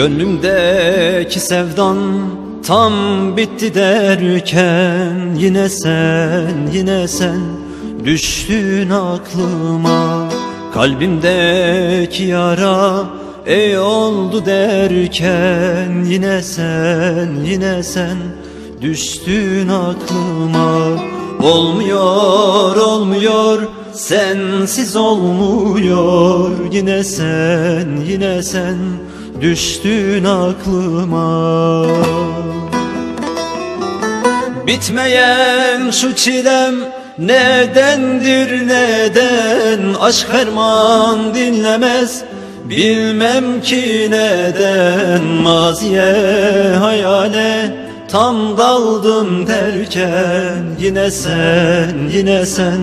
Gönlümdeki sevdan tam bitti derken Yine sen, yine sen düştün aklıma. Kalbimdeki yara ey oldu derken Yine sen, yine sen düştün aklıma. Olmuyor, olmuyor, sensiz olmuyor. Yine sen, yine sen düştün aklıma. Bitmeyen şu çilem nedendir neden? Aşk ferman dinlemez bilmem ki neden. Maziye hayale tam daldım derken Yine sen yine sen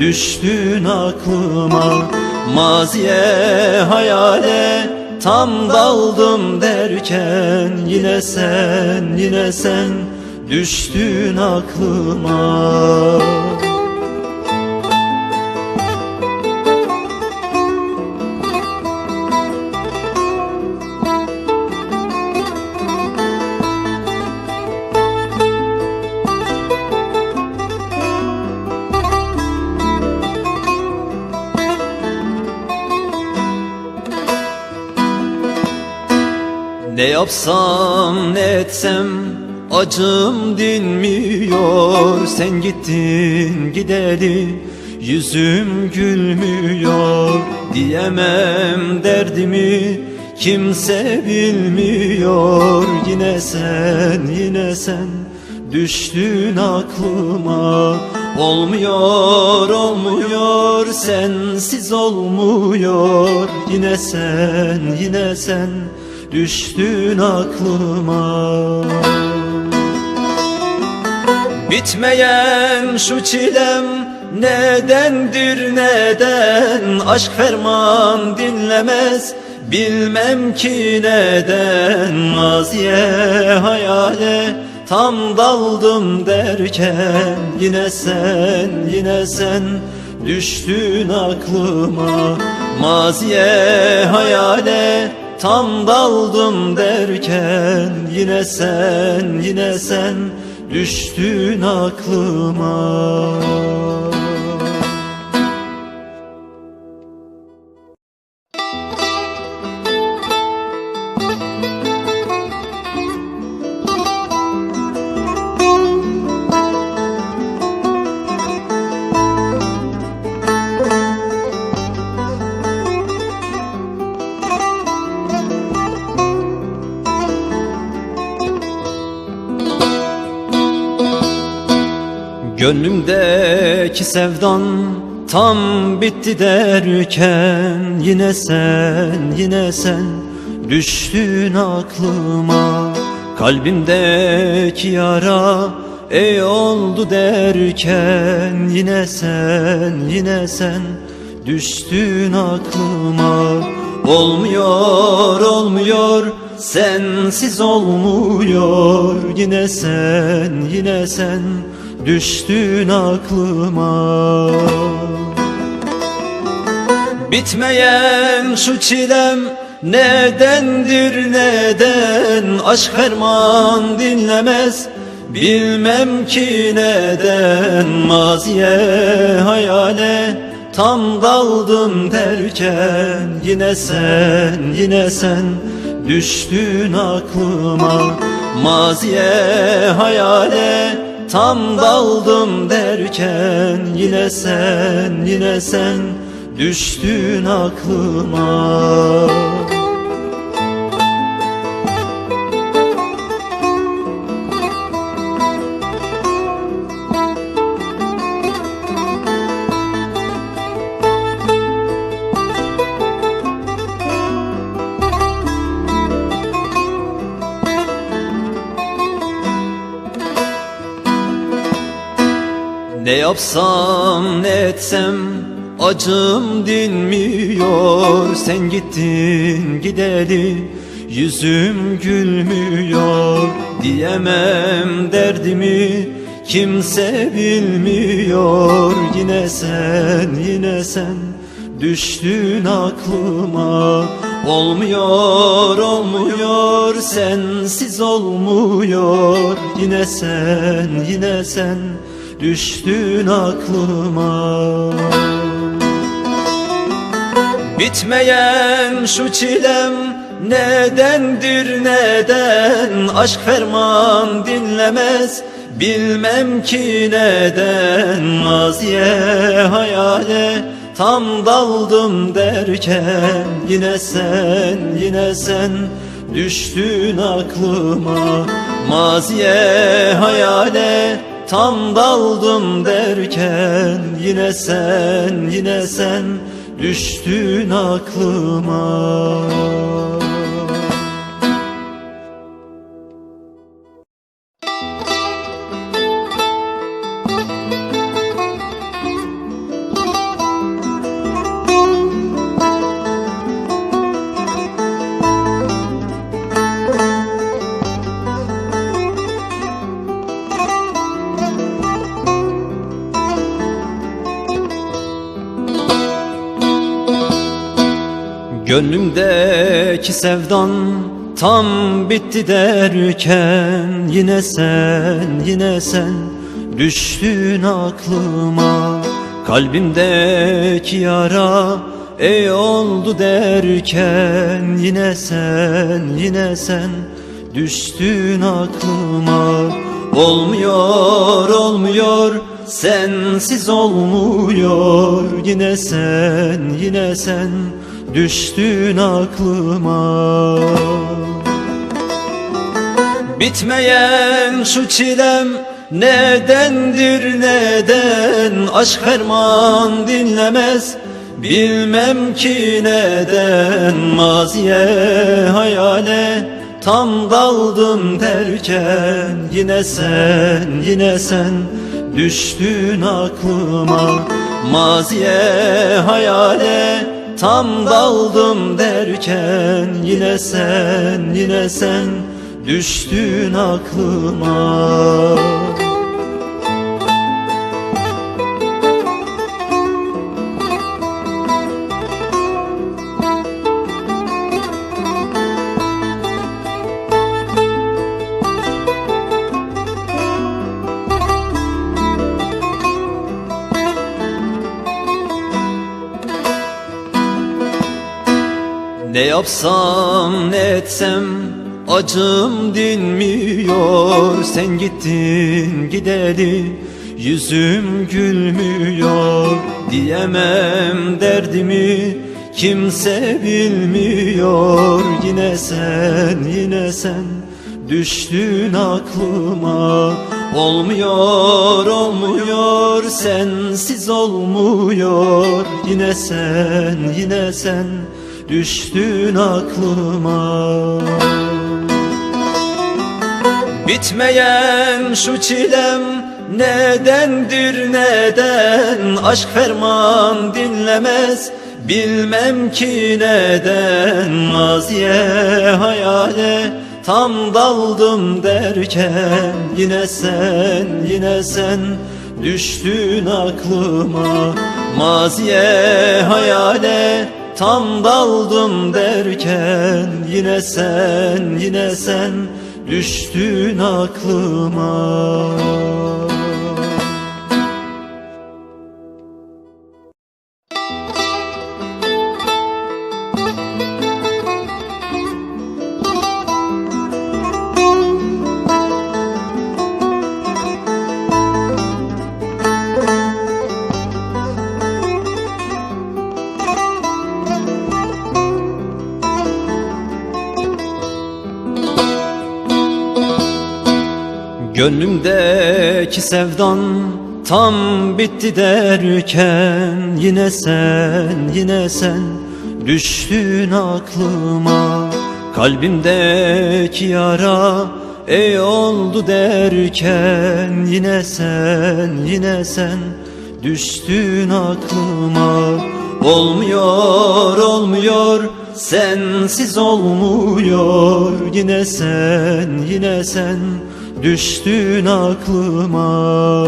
düştün aklıma. Maziye hayale tam daldım derken Yine sen yine sen düştün aklıma Ne yapsam ne etsem acım dinmiyor. Sen gittin gideli yüzüm gülmüyor. Diyemem derdimi kimse bilmiyor. Yine sen yine sen düştün aklıma. Olmuyor olmuyor sensiz olmuyor. Yine sen yine sen düştün aklıma. Bitmeyen şu çilem nedendir neden? Aşk ferman dinlemez bilmem ki neden. Maziye hayale tam daldım derken Yine sen yine sen düştün aklıma. Maziye hayale tam daldım derken Yine sen yine sen düştün aklıma Gönlümdeki sevdan tam bitti derken Yine sen, yine sen düştün aklıma. Kalbimdeki yara ey oldu derken Yine sen, yine sen düştün aklıma. Olmuyor, olmuyor sensiz olmuyor. Yine sen, yine sen düştün aklıma. Bitmeyen şu çilem nedendir neden? Aşk ferman dinlemez bilmem ki neden. Maziye hayale tam daldım derken Yine sen yine sen düştün aklıma. Maziye hayale Tam daldım derken yine sen yine sen düştün aklıma Ne yapsam ne etsem acım dinmiyor. Sen gittin gideli yüzüm gülmüyor. Diyemem derdimi kimse bilmiyor. Yine sen yine sen düştün aklıma. Olmuyor olmuyor sensiz olmuyor. Yine sen yine sen düştün aklıma. Bitmeyen şu çilem nedendir neden? Aşk ferman dinlemez bilmem ki neden. Maziye hayale tam daldım derken Yine sen yine sen düştün aklıma. Maziye hayale tam daldım derken Yine sen yine sen düştün aklıma Gönlümdeki sevdan tam bitti derken Yine sen, yine sen düştün aklıma. Kalbimdeki yara ey oldu derken Yine sen, yine sen düştün aklıma. Olmuyor, olmuyor sensiz olmuyor. Yine sen, yine sen düştün aklıma. Bitmeyen şu çilem nedendir neden? Aşk ferman dinlemez bilmem ki neden. Maziye hayale tam daldım derken Yine sen yine sen düştün aklıma. Maziye hayale Tam daldım derken yine sen yine sen düştün aklıma Ne yapsam ne etsem acım dinmiyor. Sen gittin gideli yüzüm gülmüyor. Diyemem derdimi kimse bilmiyor. Yine sen yine sen düştün aklıma. Olmuyor olmuyor sensiz olmuyor. Yine sen yine sen düştün aklıma. Bitmeyen şu çilem nedendir neden? Aşk ferman dinlemez bilmem ki neden. Maziye hayale tam daldım derken Yine sen yine sen düştün aklıma. Maziye hayale Tam daldım derken yine sen yine sen düştün aklıma Gönlümdeki sevdan tam bitti derken Yine sen, yine sen düştün aklıma. Kalbimdeki yara ey oldu derken Yine sen, yine sen düştün aklıma. Olmuyor, olmuyor sensiz olmuyor. Yine sen, yine sen düştün aklıma.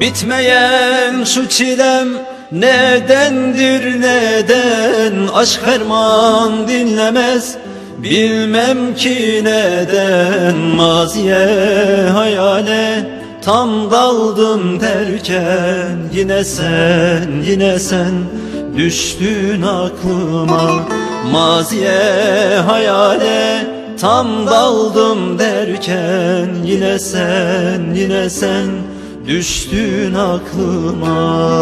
Bitmeyen şu çilem Nedendir neden? Aşk ferman dinlemez Bilmem ki neden. Maziye hayale Tam daldım derken yine sen yine sen Düştün aklıma. Maziye hayale Tam daldım derken yine sen yine sen Düştün aklıma